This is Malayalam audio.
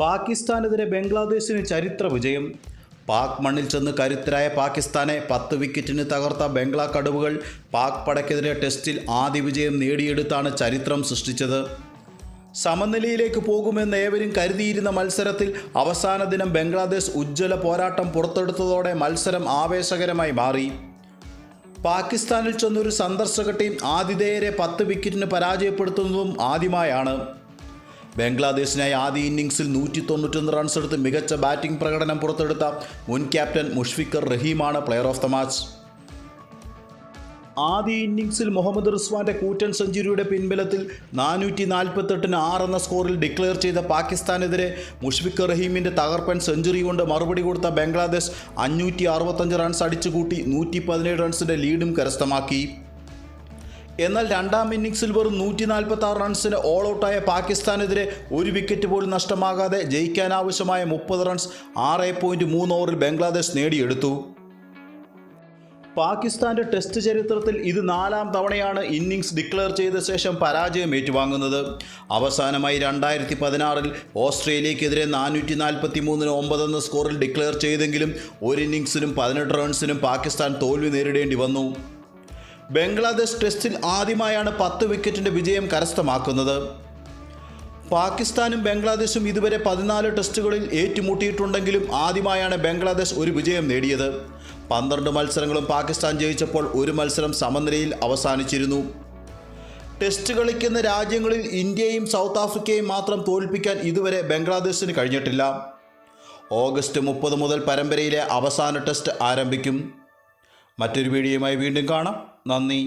പാകിസ്ഥാനെതിരെ ബംഗ്ലാദേശിന് ചരിത്ര വിജയം. പാക് മണ്ണിൽ ചെന്ന് കരുത്തരായ പാകിസ്ഥാനെ പത്ത് വിക്കറ്റിന് തകർത്ത ബംഗ്ലാ കടുവകൾ പാക് പടയ്ക്കെതിരെ ടെസ്റ്റിൽ ആദ്യ വിജയം നേടിയെടുത്താണ് ചരിത്രം സൃഷ്ടിച്ചത്. സമനിലയിലേക്ക് പോകുമെന്ന് ഏവരും കരുതിയിരുന്ന മത്സരത്തിൽ അവസാന ദിനം ബംഗ്ലാദേശ് ഉജ്ജ്വല പോരാട്ടം പുറത്തെടുത്തതോടെ മത്സരം ആവേശകരമായി മാറി. പാകിസ്ഥാനിൽ ചെന്നൊരു സന്ദർശക ടീം ആതിഥേയരെ പത്ത് വിക്കറ്റിന് പരാജയപ്പെടുത്തുന്നതും ആദ്യമായാണ്. ബംഗ്ലാദേശിനായി ആദ്യ ഇന്നിംഗ്സിൽ നൂറ്റി തൊണ്ണൂറ്റൊന്ന് റൺസ് എടുത്ത് മികച്ച ബാറ്റിംഗ് പ്രകടനം പുറത്തെടുത്ത മുൻ ക്യാപ്റ്റൻ മുഷ്ഫിക്കർ റഹീമാണ് പ്ലെയർ ഓഫ് ദ മാച്ച് ആദ്യ ഇന്നിംഗ്സിൽ മുഹമ്മദ് റിസ്വാന്റെ കൂറ്റൻ സെഞ്ചുറിയുടെ പിൻബലത്തിൽ നാനൂറ്റി നാൽപ്പത്തെട്ടിന് ആറ് എന്ന സ്കോറിൽ ഡിക്ലെയർ ചെയ്ത പാകിസ്ഥാനെതിരെ മുഷ്ഫിക്കർ റഹീമിന്റെ തകർപ്പൻ സെഞ്ചുറി കൊണ്ട് മറുപടി കൊടുത്ത ബംഗ്ലാദേശ് അഞ്ഞൂറ്റി അറുപത്തഞ്ച് റൺസ് അടിച്ചുകൂട്ടി നൂറ്റി പതിനേഴ് റൺസിന്റെ ലീഡും കരസ്ഥമാക്കി. എന്നാൽ രണ്ടാം ഇന്നിംഗ്സിൽ വെറും നൂറ്റി നാൽപ്പത്തി ആറ് റൺസിന് ഓൾ ഔട്ടായ പാകിസ്ഥാനെതിരെ ഒരു വിക്കറ്റ് പോലും നഷ്ടമാകാതെ ജയിക്കാനാവശ്യമായ മുപ്പത് റൺസ് ആറ് പോയിന്റ് മൂന്ന് ഓവറിൽ ബംഗ്ലാദേശ് നേടിയെടുത്തു. പാകിസ്ഥാന്റെ ടെസ്റ്റ് ചരിത്രത്തിൽ ഇത് നാലാം തവണയാണ് ഇന്നിംഗ്സ് ഡിക്ലെയർ ചെയ്ത ശേഷം പരാജയം ഏറ്റുവാങ്ങുന്നത്. അവസാനമായി രണ്ടായിരത്തി പതിനാറിൽ ഓസ്ട്രേലിയക്കെതിരെ നാനൂറ്റി നാൽപ്പത്തി മൂന്നിന് ഒമ്പതെന്ന സ്കോറിൽ ഡിക്ലെയർ ചെയ്തെങ്കിലും ഒരു ഇന്നിംഗ്സിനും പതിനെട്ട് റൺസിനും പാകിസ്ഥാൻ തോൽവി നേരിടേണ്ടി വന്നു. ബംഗ്ലാദേശ് ടെസ്റ്റിൽ ആദ്യമായാണ് പത്ത് വിക്കറ്റിന്റെ വിജയം കരസ്ഥമാക്കുന്നത്. പാകിസ്ഥാനും ബംഗ്ലാദേശും ഇതുവരെ പതിനാല് ടെസ്റ്റുകളിൽ ഏറ്റുമുട്ടിയിട്ടുണ്ടെങ്കിലും ആദ്യമായാണ് ബംഗ്ലാദേശ് ഒരു വിജയം നേടിയത്. പന്ത്രണ്ട് മത്സരങ്ങളും പാകിസ്ഥാൻ ജയിച്ചപ്പോൾ ഒരു മത്സരം സമനിലയിൽ അവസാനിച്ചിരുന്നു. ടെസ്റ്റ് കളിക്കുന്ന രാജ്യങ്ങളിൽ ഇന്ത്യയും സൗത്ത് ആഫ്രിക്കയും മാത്രം തോൽപ്പിക്കാൻ ഇതുവരെ ബംഗ്ലാദേശിന് കഴിഞ്ഞിട്ടില്ല. ഓഗസ്റ്റ് മുപ്പത് മുതൽ പരമ്പരയിലെ അവസാന ടെസ്റ്റ് ആരംഭിക്കും. മറ്റൊരു വീഡിയോയുമായി വീണ്ടും കാണാം. നന്ദി.